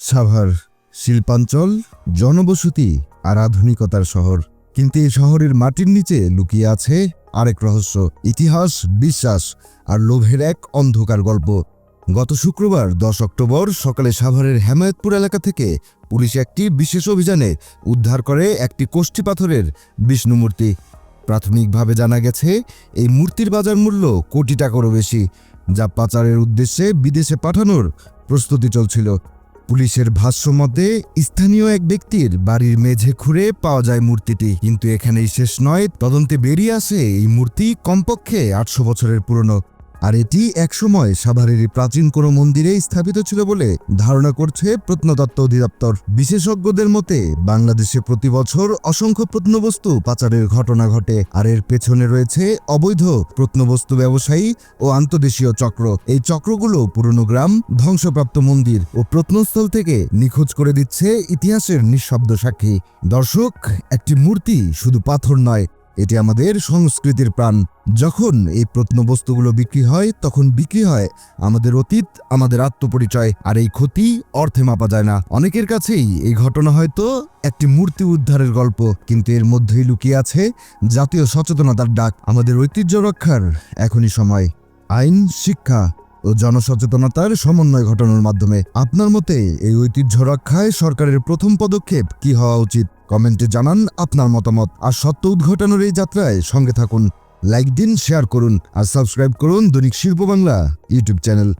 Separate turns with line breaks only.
সাভার শিল্পাঞ্চল, জনবসতি আর আধুনিকতার শহর। কিন্তু এই শহরের মাটির নিচে লুকিয়ে আছে আরেক রহস্য, ইতিহাস, বিশ্বাস আর লোভের এক অন্ধকার গল্প। গত শুক্রবার দশ অক্টোবর সকালে সাভারের হেমায়তপুর এলাকা থেকে পুলিশ একটি বিশেষ অভিযানে উদ্ধার করে একটি কোষ্ঠী পাথরের বিষ্ণু মূর্তি। প্রাথমিকভাবে জানা গেছে, এই মূর্তির বাজার মূল্য কোটি টাকারও বেশি, যা পাচারের উদ্দেশ্যে বিদেশে পাঠানোর প্রস্তুতি চলছিল। পুলিশের ভাষ্য মতে, স্থানীয় এক ব্যক্তির বাড়ির মেঝে খুঁড়ে পাওয়া যায় মূর্তিটি। কিন্তু এখানেই শেষ নয়, তদন্তে বেরিয়ে আসে এই মূর্তি কমপক্ষে আটশো বছরের পুরনো। আর এটি একসময় সাভারেরই প্রাচীন কোনো মন্দিরে স্থাপিত ছিল বলে ধারণা করছে প্রত্নতত্ত্ব অধিদপ্তর। বিশেষজ্ঞদের মতে, বাংলাদেশে প্রতি বছর অসংখ্য প্রত্নবস্তু পাচারের ঘটনা ঘটে, আর এর পেছনে রয়েছে অবৈধ প্রত্নবস্তু ব্যবসায়ী ও আন্তদেশীয় চক্র। এই চক্রগুলো পুরনো গ্রাম, ধ্বংসপ্রাপ্ত মন্দির ও প্রত্নস্থল থেকে নিখোঁজ করে দিচ্ছে ইতিহাসের নিঃশব্দ সাক্ষী। দর্শক, একটি মূর্তি শুধু পাথর নয় এটি আমাদের সংস্কৃতির প্রাণ। যখন এই প্রত্নবস্তুগুলো বিক্রি হয়, তখন বিক্রি হয় আমাদের অতীত, আমাদের আত্মপরিচয়, আর এই ক্ষতি অর্থে মাপা যায় না। অনেকের কাছেই এই ঘটনা হয়তো একটি মূর্তি উদ্ধারের গল্প, কিন্তু এর মধ্যেই লুকিয়ে আছে জাতীয় সচেতনতার ডাক। আমাদের ঐতিহ্য রক্ষার এখনই সময়। আইন, শিক্ষা ও জনসচেতনতার সমন্বয় ঘটানোর মাধ্যমে আপনার মতে এই ঐতিহ্য রক্ষায় সরকারের প্রথম পদক্ষেপ কি হওয়া উচিত? কমেন্টে জানান আপনার মতামত। আর সত্য উদ্ঘাটনের এই যাত্রায় সঙ্গে থাকুন, লাইক দিন, শেয়ার করুন, আর সাবস্ক্রাইব করুন দৈনিক শিল্প বাংলা ইউটিউব চ্যানেল।